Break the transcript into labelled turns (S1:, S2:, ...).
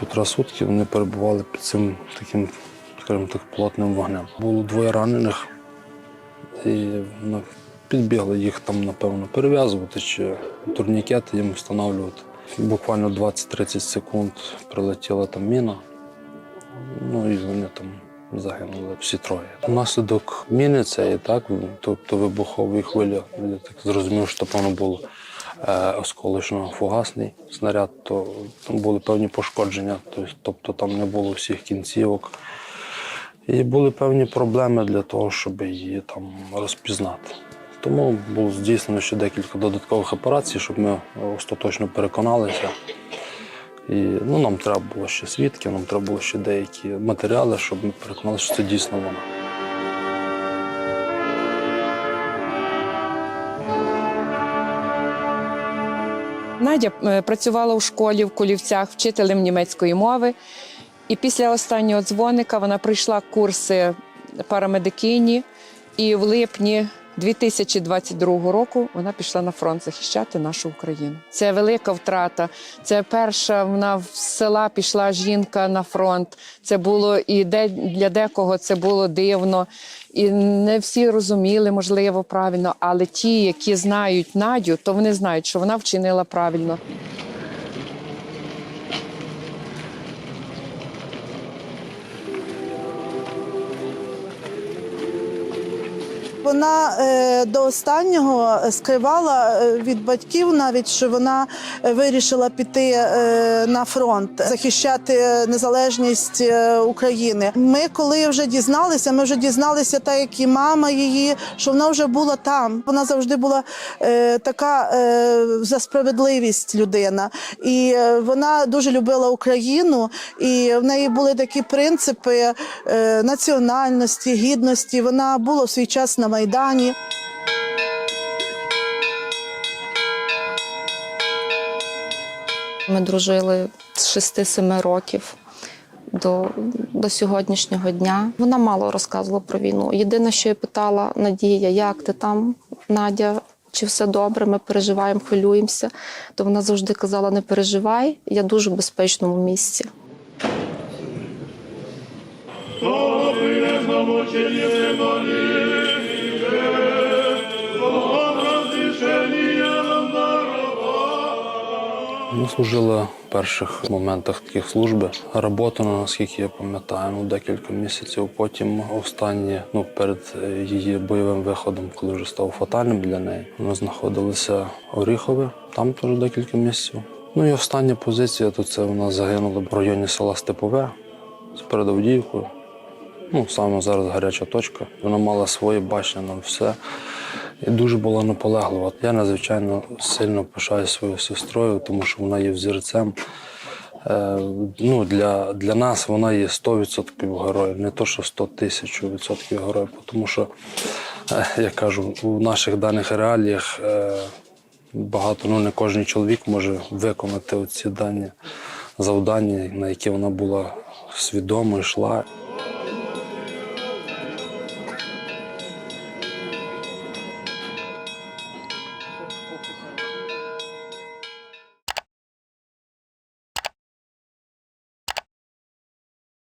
S1: Півтора сутки вони перебували під цим таким, скажімо так, плотним вогнем. Було двоє ранених, і ну, підбігли їх там, напевно, перев'язувати чи турнікети їм встановлювати. Буквально 20-30 секунд прилетіла там міна, ну і вони там загинули всі троє. Внаслідок міни цієї, так, тобто вибухової хвилі, я так зрозумів, що певно було осколочно-фугасний снаряд, то там були певні пошкодження, тобто- там не було всіх кінцівок. І були певні проблеми для того, щоб її там розпізнати. Тому було здійснено ще декілька додаткових операцій, щоб ми остаточно переконалися. І ну, нам треба було ще свідки, нам треба було ще деякі матеріали, щоб ми переконалися, що це дійсно вона.
S2: Надя е, працювала у школі в Кулівцях вчителем німецької мови. І після останнього дзвоника вона пройшла курси парамедикині. І в липні 2022 року вона пішла на фронт захищати нашу Україну. Це велика втрата. Це перша вона з села пішла жінка на фронт. Це було і де для декого це було дивно. І не всі розуміли, можливо, правильно, але ті, які знають Надю, то вони знають, що вона вчинила правильно.
S3: Вона е, до останнього скривала е, від батьків навіть, що вона е, вирішила піти на фронт, захищати незалежність України. Ми, коли вже дізналися, ми вже дізналися, так як і мама її, що вона вже була там. Вона завжди була така за справедливість людина, і вона дуже любила Україну, і в неї були такі принципи національності, гідності. Вона була в свій час на майдані.
S4: Ми дружили з 6-7 років до, до сьогоднішнього дня. Вона мало розказувала про війну. Єдине, що я питала Надія, як ти там, Надя, чи все добре, ми переживаємо, хвилюємося. То вона завжди казала: не переживай, я дуже в безпечному місці.
S1: Ми служили в перших моментах таких служби. Роботано, наскільки я пам'ятаю, ну, декілька місяців. Потім останні, ну, перед її бойовим виходом, коли вже став фатальним для неї, ми знаходилися в Оріхові, там теж декілька місяців. Ну і остання позиція, то це вона загинула в районі села Степове з перед Авдіївкою. Ну, саме зараз гаряча точка. Вона мала своє бачення на все. І дуже була наполеглива. Я надзвичайно сильно пишаюся своєю сестрою, тому що вона є взірцем. Е, ну, для, для нас вона є 100% героєм, не то, що 100 тисяч відсотків героїв. Тому що, е, я кажу, у наших даних реаліях е, багато, ну не кожен чоловік може виконати ці дані завдання, на які вона була свідомо йшла. thank you